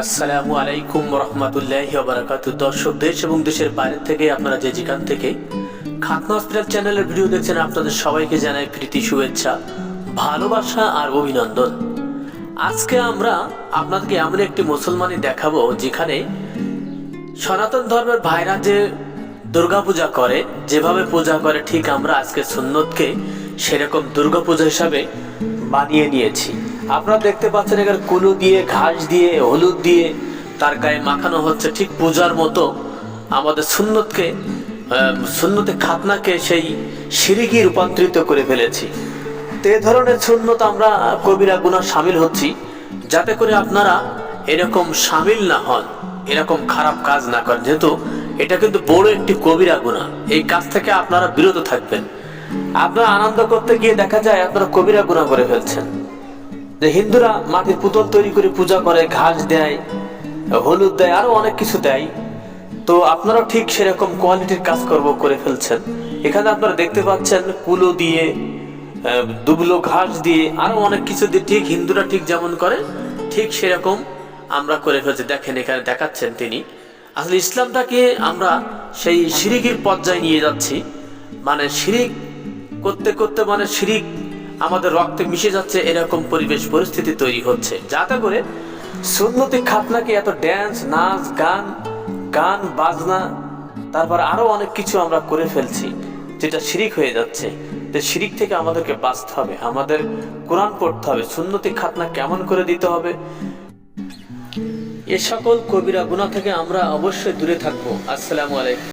আসসালামু আলাইকুম রহমতুল্লাহ বারাকাত দর্শক, দেশ এবং দেশের বাইরে থেকে আপনারা যে যেখান থেকে খাতনা হসপিটাল চ্যানেলের ভিডিও দেখছেন, আপনাদের সবাইকে জানাই প্রীতি, শুভেচ্ছা, ভালোবাসা আর অভিনন্দন। আজকে আমরা আপনাদেরকে এমন একটি মুসলমানই দেখাবো যেখানে সনাতন ধর্মের ভাইরা যে দুর্গা পূজা করে, যেভাবে পূজা করে, ঠিক আমরা আজকে সুন্নতকে সেরকম দুর্গা পূজা হিসাবে বানিয়ে নিয়েছি। আপনারা দেখতে পাচ্ছেন এখানে কুলু দিয়ে, ঘাস দিয়ে, হলুদ দিয়ে তার গায়ে মাখানো হচ্ছে ঠিক পূজার মতো। আমাদের সুন্নতকে সুন্নতে খাতনাকে সেই সিরিকি রূপান্তরিত করে ফেলেছি। তো এ ধরনের সুন্নত আমরা কবিরা গুণা সামিল হচ্ছি, যাতে করে আপনারা এরকম সামিল না হন, এরকম খারাপ কাজ না করেন। যেহেতু এটা কিন্তু বড় একটি কবিরা গুণা এই কাজ থেকে আপনারা বিরত থাকবেন। আপনারা আনন্দ করতে গিয়ে দেখা যায় আপনারা কবিরা গুণা করে ফেলছেন। যে হিন্দুরা মাটির পুতুল তৈরি করে পূজা করে, ঘাস দেয়, হলুদ দেয়, আরও অনেক কিছু দেয়। তো আপনারাও ঠিক সেরকম কোয়ালিটির কাজ করব করে ফেলছেন। এখানে আপনারা দেখতে পাচ্ছেন কুলো দিয়ে দুবলো ঘাস দিয়ে, আরও অনেক কিছু দিয়ে ঠিক হিন্দুরা ঠিক যেমন করে, ঠিক সেরকম আমরা করে ফেলছি। দেখেন, এখানে দেখাচ্ছেন তিনি। আসলে ইসলামটাকে আমরা সেই শিরিকির পর্যায়ে নিয়ে যাচ্ছি। মানে শিরিক করতে করতে মানে শিরিক আমাদের রক্তে মিশে যাচ্ছে, এরকম পরিবেশ পরিস্থিতি তৈরি হচ্ছে। যাতে করে সুন্নতি খাতনাকে এত ড্যান্স নাচ, গান গান, বাজনা, তারপর আরও অনেক কিছু আমরা করে ফেলছি, যেটা শিরিক হয়ে যাচ্ছে। তো শিরিক থেকে আমাদেরকে বাঁচতে হবে, আমাদের কোরআন পড়তে হবে, সুন্নতি খাতনা কেমন করে দিতে হবে? এ সকল কবিরা গুণা থেকে আমরা অবশ্যই দূরে থাকব। আসসালামু আলাইকুম।